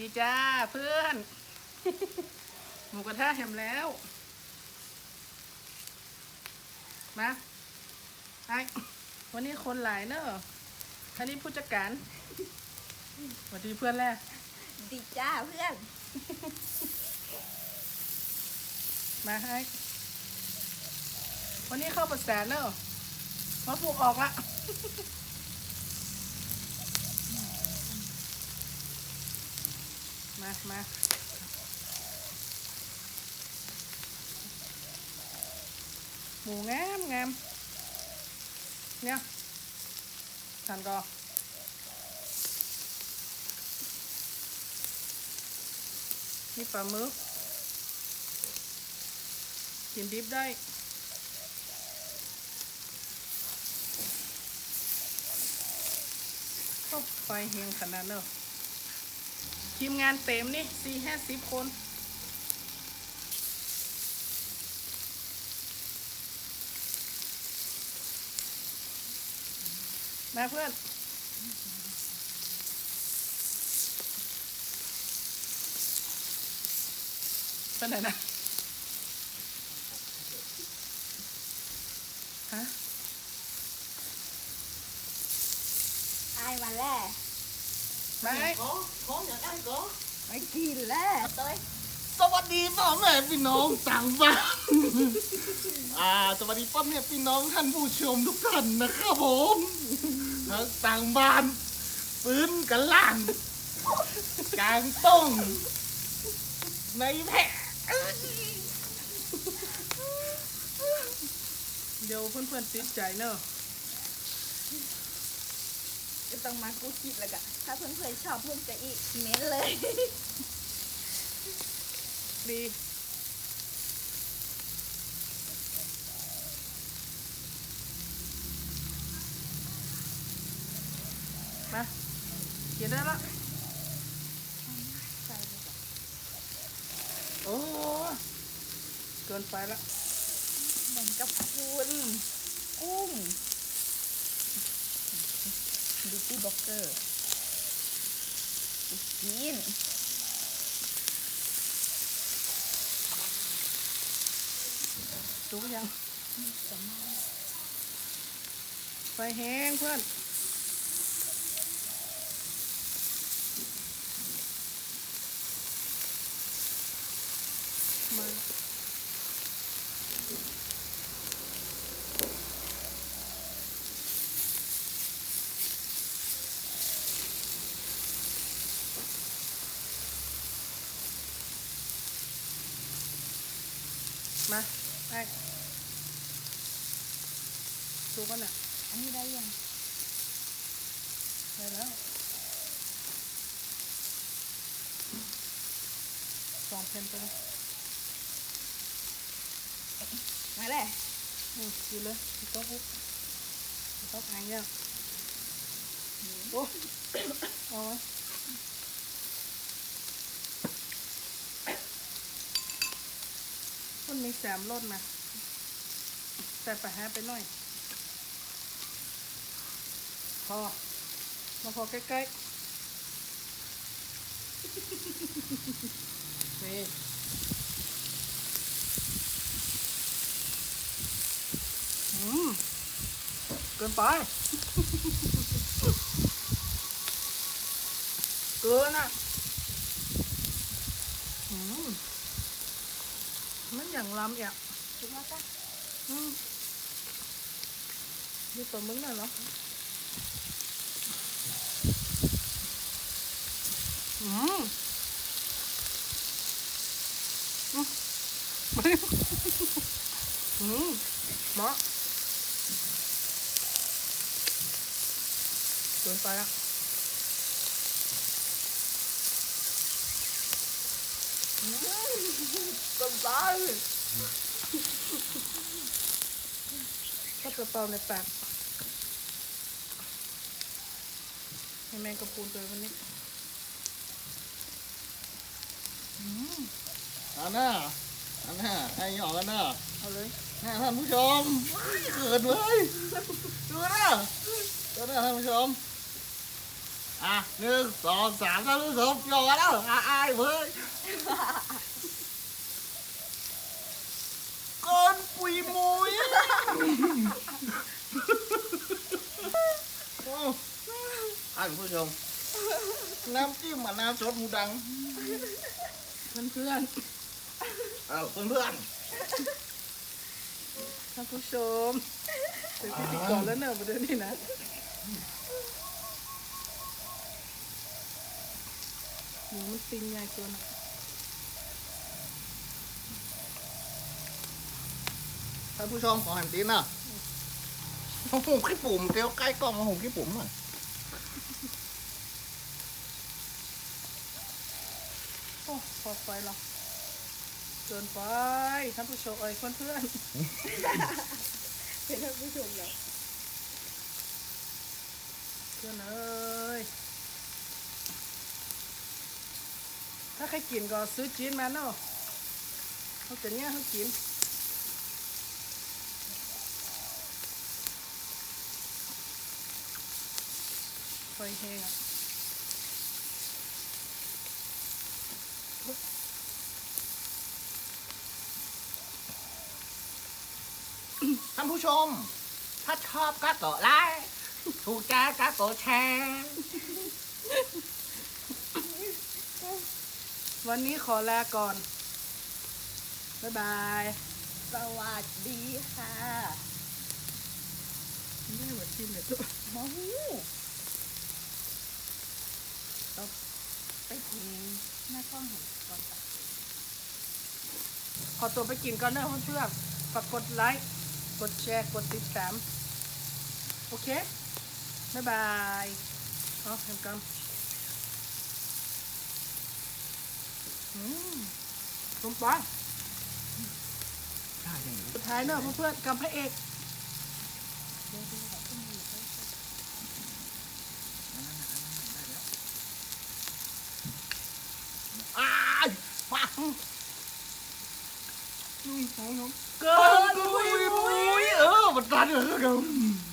ดีจ้าเพื่อน หมูกระทะแฮมแล้ว มาไอวันนี้คนหลายเนอะท่านี้ผู้จัดการสวัสดีเพื่อนแรกดีจ้าเพื่อน มาให้ วันนี้เข้าประแสนเนอะมาปลูกออกละ มามาหมูงามงามเนี่ยทานก็นี่ปลาหมึกกินดิบได้โอ้ไฟเฮงขนาดเนอะ ทีมงานเต็มนี่สี่ห้าสิบคนมาเพื่อนเป็นไหนนะฮะไอ้วไปขอขออย่างนั้นก็ ไม่กินแล้วเต้ยสวัสดีพ่อแม่พี่น้องต่างบ้านอ่าสวัสดีพ่อแม่พี่น้องท่านผู้ชมทุกท่านนะครับผมทั้งต่างบ้านปืนกันล่างกลางต้งในแพะเดี๋ยวเพื่อนๆติดใจเนอะจะ ต้องมากูคิดแล้วกะถ้าเพื่อนๆชอบพุ่มจะอีกเม้นเลย ดีมากินได้ละโอ้เกินไปละเหมือนกับคุณกุ้ง บิวตี้บล็อกเกอร์กินจุกยังไฟแห้งเพื่อนมา มาไปดูกันอะ อันนี้ได้ยังได้แล้วสองเพนไปเลยมาแล้วอืมกินเลยกินต๊อกปุ๊บกินต๊อกไอ้เนี่ยโอ้เอาไว้ มันมีแสามรสมาแต่ไปหาไปหน่อย พอ มาพอใกล้ๆนี่อืมเกินไปเกินอะอืมมัน อย่างลำอะคิดว่าก็อืมนี่ตัวมึงน่ะเหรออืมอืมมาดิอืมมาเกินไปอะ อืมเกินไปก็กระเป๋าในปากให้แมงกระพูนตัววันนี้อืมอันน่ะอันน่ะไอ้หยอกกันน่ะเอาเลยน่าท่านผู้ชมเขินเลยดูนะดูนะท่านผู้ชม อะหนึ่งสองสามท่านผู้ชมยอมแล้วอะอายเว้ยก้นปุยมุยโอ้ท่านผู้ชมน้ำจิ้มกับน้ำซอสหมูดัง เพื่อนเพื่อนเอ้าเพื่อนๆท่านผู้ชมเป็นพิธีกรแล้วเนอะประเดี๋ยวนี้นะ หมูมันติงใหญ่เกินอะๆท่านผู้ชมขอหันตีนนะโอ้โหขี้ปุ่มเตียวใกล้กล้องมาหงขี้ปุ่มหน่อยโอ้พอไฟหรอเกินไปท่านผู้ชมเอ้ยเพื่อนเพื่อนเป็นท่านผู้ชมแล้วๆเพื่อนเอ้ย ถ้าใครกินก็ซื้อจีนมาเนาะเขาจะเนี้ยเขากินไฟแห้งอะท่านผู้ชม ถ้าชอบก็กดไลค์ถูกใจก็กดแชร์ วันนี้ขอลาก่อน บ๊ายบาย สวัสดีค่ะไม่ได้หัวชิมเลยตัวมะฮูเราไปกินหน้ากล้องเห็นก่อนปะขอตัวไปกินก่อนเนอะเพื่อนๆฝากกดไลค์ กดแชร์ กดติดตาม โอเค บ๊ายบายเอาเห็นกัน อืมลงไปสุดท้ายเนอะเพื่อนๆกับพระเอกอ้ายมาเกินปุยปุยเออมันตันเหรอครับ